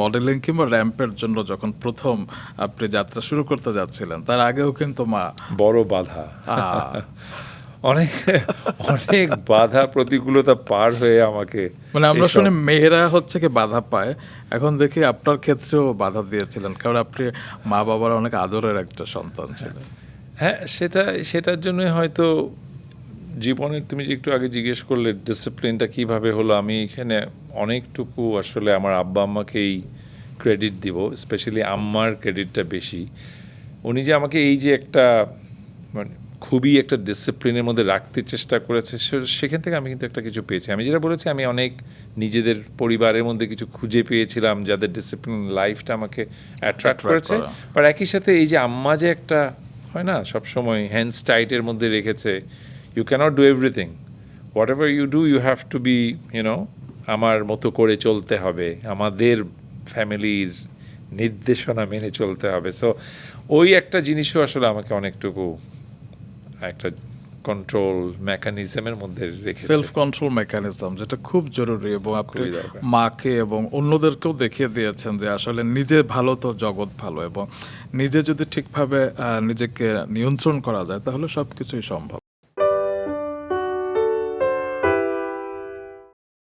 Modelling কিংবা র্যাম্পের জন্য যখন প্রথম আপনি যাত্রা শুরু করতে যাচ্ছিলেন তার আগেও কিন্তু মা। বড় বাধা। অনেক অনেক বাধা প্রতিকূলতা পার হয়ে আমাকে মানে আমরা শুনি মেয়েরা হচ্ছে কি বাধা পায় এখন দেখি আপনার ক্ষেত্রেও বাধা দিয়েছিলেন কারণ আপনি মা বাবার অনেক আদরের একটা সন্তান ছিলেন। হ্যাঁ সেটা সেটার জন্যই হয়তো জীবনের তুমি যে একটু আগে জিজ্ঞেস করলে ডিসিপ্লিনটা কীভাবে হলো আমি এখানে অনেকটুকু আসলে আমার আব্বা আম্মাকেই ক্রেডিট দিব স্পেশালি আম্মার ক্রেডিটটা বেশি। উনি যে আমাকে এই যে একটা মানে খুবই একটা ডিসিপ্লিনের মধ্যে রাখতে চেষ্টা করেছে সেখান থেকে আমি কিন্তু একটা কিছু পেয়েছি। আমি যেটা বলেছি আমি অনেক নিজেদের পরিবারের মধ্যে কিছু খুঁজে পেয়েছিলাম যাদের ডিসিপ্লিন লাইফটা আমাকে অ্যাট্রাক্ট করেছে। করা। বাট একই সাথে এই যে আম্মা যে একটা হয় না সবসময় হ্যান্ডস টাইটের মধ্যে রেখেছে you can't do everything whatever you do you have to be you know আমার মতো করে চলতে হবে। আমাদের ফ্যামিলির নির্দেশনা মেনে চলতে হবে। সো ওই একটা জিনিসও আসলে আমাকে অনেকটুকু একটা কন্ট্রোল মেকানিজমের মধ্যে সেলফ কন্ট্রোল মেকানিজম যেটা খুব জরুরি এবং আপনি। মাকে এবং অন্যদেরকেও দেখিয়ে দিয়েছেন যে আসলে নিজে ভালো তো জগৎ ভালো এবং নিজে যদি ঠিকভাবে নিজেকে নিয়ন্ত্রণ করা যায় তাহলে সব কিছুই সম্ভব।